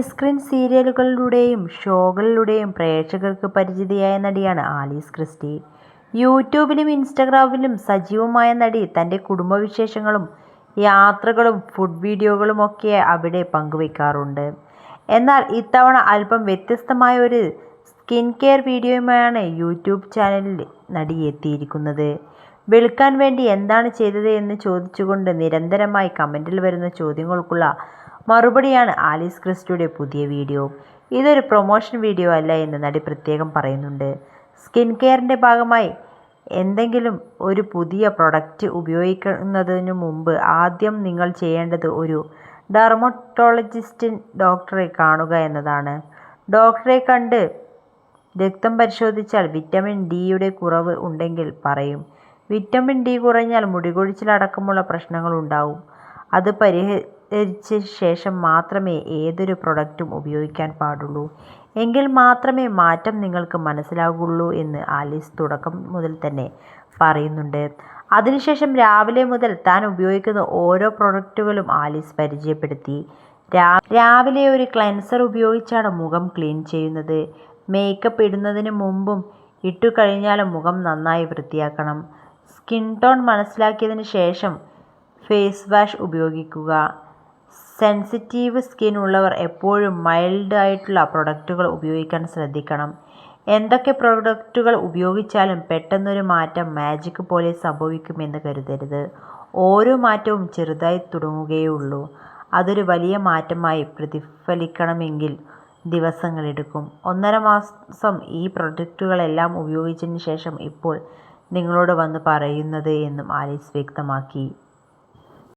Screen സീരിയലുകളിലൂടെയും ഷോകളിലൂടെയും പ്രേക്ഷകർക്ക് പരിചിതയായ നടിയാണ് Alice Christy. യൂട്യൂബിലും ഇൻസ്റ്റഗ്രാമിലും സജീവമായ നടി തന്റെ കുടുംബവിശേഷങ്ങളും യാത്രകളും ഫുഡ് വീഡിയോകളും ഒക്കെ അവിടെ പങ്കുവെക്കാറുണ്ട്. എന്നാൽ ഇത്തവണ അല്പം വ്യത്യസ്തമായ ഒരു സ്കിൻ കെയർ വീഡിയോയുമായാണ് യൂട്യൂബ് ചാനലിൽ നടി എത്തിയിരിക്കുന്നത്. വെളുക്കാൻ വേണ്ടി എന്താണ് ചെയ്തത് എന്ന് ചോദിച്ചുകൊണ്ട് നിരന്തരമായി കമന്റിൽ വരുന്ന ചോദ്യങ്ങൾക്കുള്ള മറുപടിയാണ് ആലീസ് ക്രിസ്റ്റിയുടെ പുതിയ വീഡിയോ. ഇതൊരു പ്രൊമോഷൻ വീഡിയോ അല്ല എന്ന് നടി പ്രത്യേകം പറയുന്നുണ്ട്. സ്കിൻ കെയറിന്റെ ഭാഗമായി എന്തെങ്കിലും ഒരു പുതിയ പ്രൊഡക്റ്റ് ഉപയോഗിക്കുന്നതിന് മുമ്പ് ആദ്യം നിങ്ങൾ ചെയ്യേണ്ടത് ഒരു ഡെർമറ്റോളജിസ്റ്റിൻ ഡോക്ടറെ കാണുക എന്നതാണ്. ഡോക്ടറെ കണ്ട് രക്തം പരിശോധിച്ചാൽ വിറ്റമിൻ ഡിയുടെ കുറവ് ഉണ്ടെങ്കിൽ പറയും. വിറ്റമിൻ ഡി കുറഞ്ഞാൽ മുടികൊഴിച്ചിലടക്കമുള്ള പ്രശ്നങ്ങൾ ഉണ്ടാവും. അത് ശേഷം മാത്രമേ ഏതൊരു പ്രൊഡക്റ്റും ഉപയോഗിക്കാൻ പാടുള്ളൂ. എങ്കിൽ മാത്രമേ മാറ്റം നിങ്ങൾക്ക് മനസ്സിലാകുള്ളൂ എന്ന് ആലീസ് തുടക്കം മുതൽ തന്നെ പറയുന്നുണ്ട്. അതിനുശേഷം രാവിലെ മുതൽ താൻ ഉപയോഗിക്കുന്ന ഓരോ പ്രൊഡക്റ്റുകളും ആലീസ് പരിചയപ്പെടുത്തി. രാവിലെ ഒരു ക്ലെൻസർ ഉപയോഗിച്ചാണ് മുഖം ക്ലീൻ ചെയ്യുന്നത്. മേക്കപ്പ് ഇടുന്നതിന് മുമ്പും ഇട്ടു കഴിഞ്ഞാലും മുഖം നന്നായി വൃത്തിയാക്കണം. സ്കിൻ ടോൺ മനസ്സിലാക്കിയതിന് ശേഷം ഫേസ് വാഷ് ഉപയോഗിക്കുക. സെൻസിറ്റീവ് സ്കിൻ ഉള്ളവർ എപ്പോഴും മൈൽഡ് ആയിട്ടുള്ള പ്രൊഡക്റ്റുകൾ ഉപയോഗിക്കാൻ ശ്രദ്ധിക്കണം. എന്തൊക്കെ പ്രൊഡക്റ്റുകൾ ഉപയോഗിച്ചാലും പെട്ടെന്നൊരു മാറ്റം മാജിക് പോലെ സംഭവിക്കുമെന്ന് കരുതരുത്. ഓരോ മാറ്റവും ചെറുതായി തുടങ്ങുകയുള്ളൂ അതൊരു വലിയ മാറ്റമായി പ്രതിഫലിക്കണമെങ്കിൽ ദിവസങ്ങളെടുക്കും. ഒന്നര മാസം ഈ പ്രൊഡക്റ്റുകളെല്ലാം ഉപയോഗിച്ചതിന് ശേഷം ഇപ്പോൾ നിങ്ങളോട് വന്ന് പറയുന്നത് എന്നും ആലീസ് വ്യക്തമാക്കി.